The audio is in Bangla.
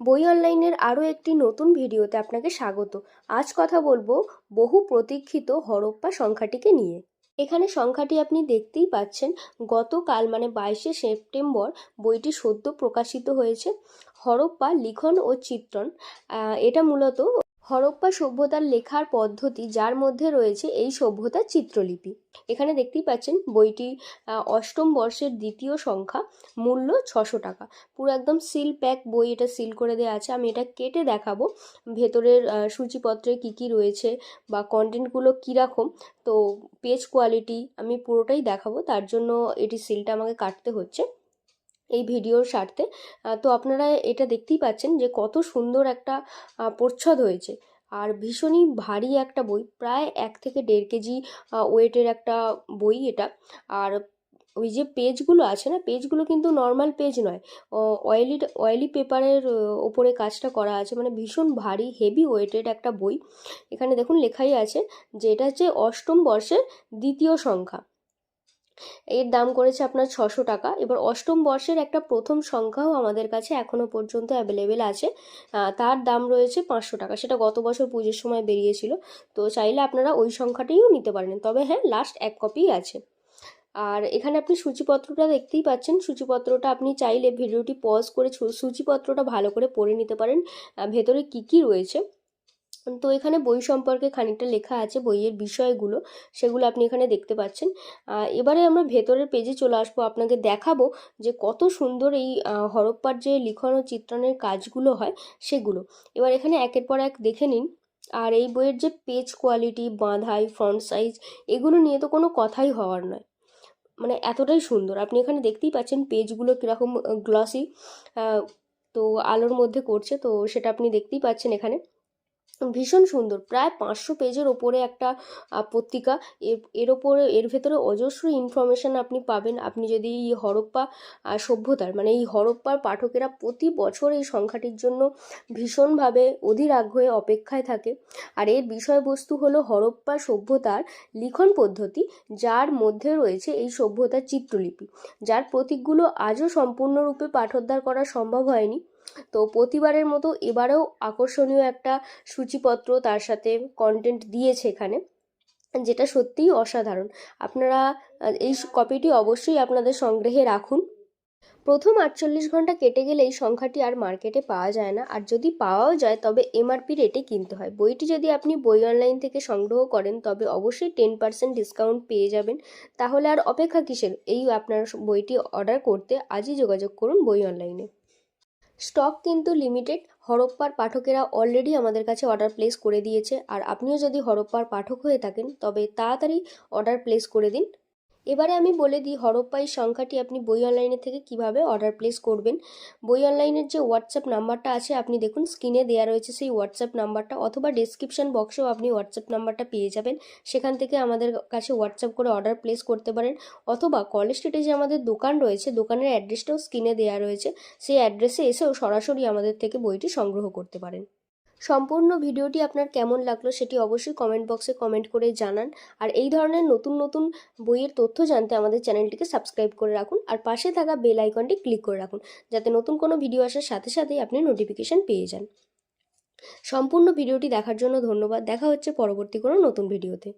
বই অনলাইনের আরও একটি নতুন ভিডিওতে আপনাকে স্বাগত। আজ কথা বলব বহু প্রতীক্ষিত হরপ্পা সংখ্যাটিকে নিয়ে। এখানে সংখ্যাটি আপনি দেখতেই পাচ্ছেন, গতকাল মানে বাইশে সেপ্টেম্বর বইটি সদ্য প্রকাশিত হয়েছে। হরপ্পা লিখন ও চিত্রণ এটা মূলত হরপ্পা সভ্যতার লেখার পদ্ধতি যার মধ্যে রয়েছে এই সভ্যতার চিত্রলিপি। এখানে দেখতেই পাচ্ছেন, বইটি অষ্টম বর্ষের দ্বিতীয় সংখ্যা, মূল্য ছশো টাকা। পুরো একদম সিল প্যাক বই এটা সিল করে দেওয়া আছে। আমি এটা কেটে দেখাবো, ভেতরের সূচিপত্রে কি কি রয়েছে বা কন্টেন্টগুলো কীরকম। তো পেজ কোয়ালিটি আমি পুরোটাই দেখাবো। তার জন্য এটি সিলটা আমাকে কাটতে হচ্ছে। এই ভিডিওর স্বার্থে তো আপনারা এটা দেখতেই পাচ্ছেন যে কত সুন্দর একটা প্রচ্ছদ হয়েছে। আর ভীষণই ভারী একটা বই, প্রায় এক থেকে দেড় কেজি ওয়েটের একটা বই এটা। আর ওই যে পেজগুলো আছে না, পেজগুলো কিন্তু নর্মাল পেজ নয় অয়েলি অয়েলি পেপারের ওপরে কাজটা করা আছে। মানে ভীষণ ভারী, হেভি ওয়েটেড একটা বই। এখানে দেখুন লেখাই আছে যে এটা হচ্ছে অষ্টম বর্ষের দ্বিতীয় সংখ্যা। এর দাম করেছে আপনার ছশো টাকা। এবার অষ্টম বর্ষের একটা প্রথম সংখ্যাও আমাদের কাছে এখনও পর্যন্ত অ্যাভেলেবেল আছে। তার দাম রয়েছে পাঁচশো টাকা। সেটা গত বছর পুজোর সময় বেরিয়েছিল। তো চাইলে আপনারা ওই সংখ্যাটিও নিতে পারেন। তবে হ্যাঁ লাস্ট এক কপি আছে। আর এখানে আপনি সূচিপত্রটা দেখতেই পাচ্ছেন। সূচিপত্রটা আপনি চাইলে ভিডিওটি পজ করে সূচিপত্রটা ভালো করে পড়ে নিতে পারেন। ভেতরে কি কি রয়েছে। তো এখানে বই সম্পর্কে খানিকটা লেখা আছে, বইয়ের বিষয়গুলো, সেগুলো আপনি এখানে দেখতে পাচ্ছেন। এবারে আমরা ভেতরের পেজে চলে আসব। আপনাকে দেখাবো যে কত সুন্দর এই হরপ্পার যে লিখন ও চিত্রণের কাজগুলো হয়, সেগুলো। এবার এখানে একের পর এক দেখে নিন। আর এই বইয়ের যে পেজ কোয়ালিটি বাঁধাই ফ্রন্ট সাইজ এগুলো নিয়ে তো কোনো কথাই হওয়ার নয়। মানে এতটাই সুন্দর। আপনি এখানে দেখতেই পাচ্ছেন পেজগুলো কীরকম গ্লসি তো আলোর মধ্যে করছে, তো সেটা আপনি দেখতেই পাচ্ছেন এখানে। ভীষণ সুন্দর। প্রায় পাঁচশো পেজের ওপরে একটা পত্রিকা। এর এর ওপরে, এর ভেতরে অজস্র ইনফরমেশান আপনি পাবেন। আপনি যদি এই হরপ্পা সভ্যতার মানে এই হরপ্পার পাঠকেরা প্রতি বছর এই সংখ্যাটির জন্য ভীষণভাবে অধীর আগ্রহে অপেক্ষায় থাকে। আর এর বিষয়বস্তু হলো হরপ্পা সভ্যতার লিখন পদ্ধতি, যার মধ্যে রয়েছে এই সভ্যতার চিত্রলিপি। যার প্রতীকগুলো আজও সম্পূর্ণরূপে পাঠোদ্ধার করা সম্ভব হয়নি। তো প্রতিবারের মতো এবারেও আকর্ষণীয় একটা সূচিপত্র তার সাথে কন্টেন্ট দিয়েছে এখানে, যেটা সত্যিই অসাধারণ। আপনারা, এই কপিটি অবশ্যই আপনাদের সংগ্রহে রাখুন। প্রথম আটচল্লিশ ঘণ্টা কেটে গেলে এই সংখ্যাটি আর মার্কেটে পাওয়া যায় না। আর যদি পাওয়াও যায়, তবে এমআরপি রেটে কিনতে হয়। বইটি যদি আপনি বই অনলাইন থেকে সংগ্রহ করেন, তবে অবশ্যই টেন পার্সেন্ট ডিসকাউন্ট পেয়ে যাবেন। তাহলে আর অপেক্ষা কিসের? এই আপনার বইটি অর্ডার করতে আজই যোগাযোগ করুন বই অনলাইনে স্টক কিন্তু লিমিটেড। হরপ্পার পাঠকেরা অলরেডি আমাদের কাছে অর্ডার প্লেস করে দিয়েছে। আর আপনিও যদি হরপ্পার পাঠক হয়ে থাকেন, তবে তাড়াতাড়ি অর্ডার প্লেস করে দিন। এবারে আমি বলে দিই হরপ্পা এই সংখ্যাটি আপনি বই অনলাইনের থেকে কীভাবে অর্ডার প্লেস করবেন। বই অনলাইনের যে হোয়াটসঅ্যাপ নাম্বারটা আছে, আপনি দেখুন স্ক্রিনে দেওয়া রয়েছে সেই হোয়াটসঅ্যাপ নাম্বারটা অথবা ডেসক্রিপশন বক্সেও আপনি হোয়াটসঅ্যাপ নাম্বারটা পেয়ে যাবেন। সেখান থেকে আমাদের কাছে হোয়াটসঅ্যাপ করে অর্ডার প্লেস করতে পারেন। অথবা কলেজ স্ট্রিটে যে আমাদের দোকান রয়েছে, দোকানের অ্যাড্রেসটাও স্ক্রিনে দেওয়া রয়েছে। সেই অ্যাড্রেসে এসেও সরাসরি আমাদের থেকে বইটি সংগ্রহ করতে পারেন। সম্পূর্ণ ভিডিওটি আপনার কেমন লাগল সেটি অবশ্যই কমেন্ট বক্সে কমেন্ট করে জানান। আর এই ধরনের নতুন নতুন বইয়ের তথ্য জানতে আমাদের চ্যানেলটিকে সাবস্ক্রাইব করে রাখুন আর পাশে থাকা বেল আইকনটি ক্লিক করে রাখুন যাতে নতুন কোনো ভিডিও আসার সাথে সাথেই আপনি নোটিফিকেশান পেয়ে যান। সম্পূর্ণ ভিডিওটি দেখার জন্য ধন্যবাদ। দেখা হচ্ছে পরবর্তী কোনো নতুন ভিডিওতে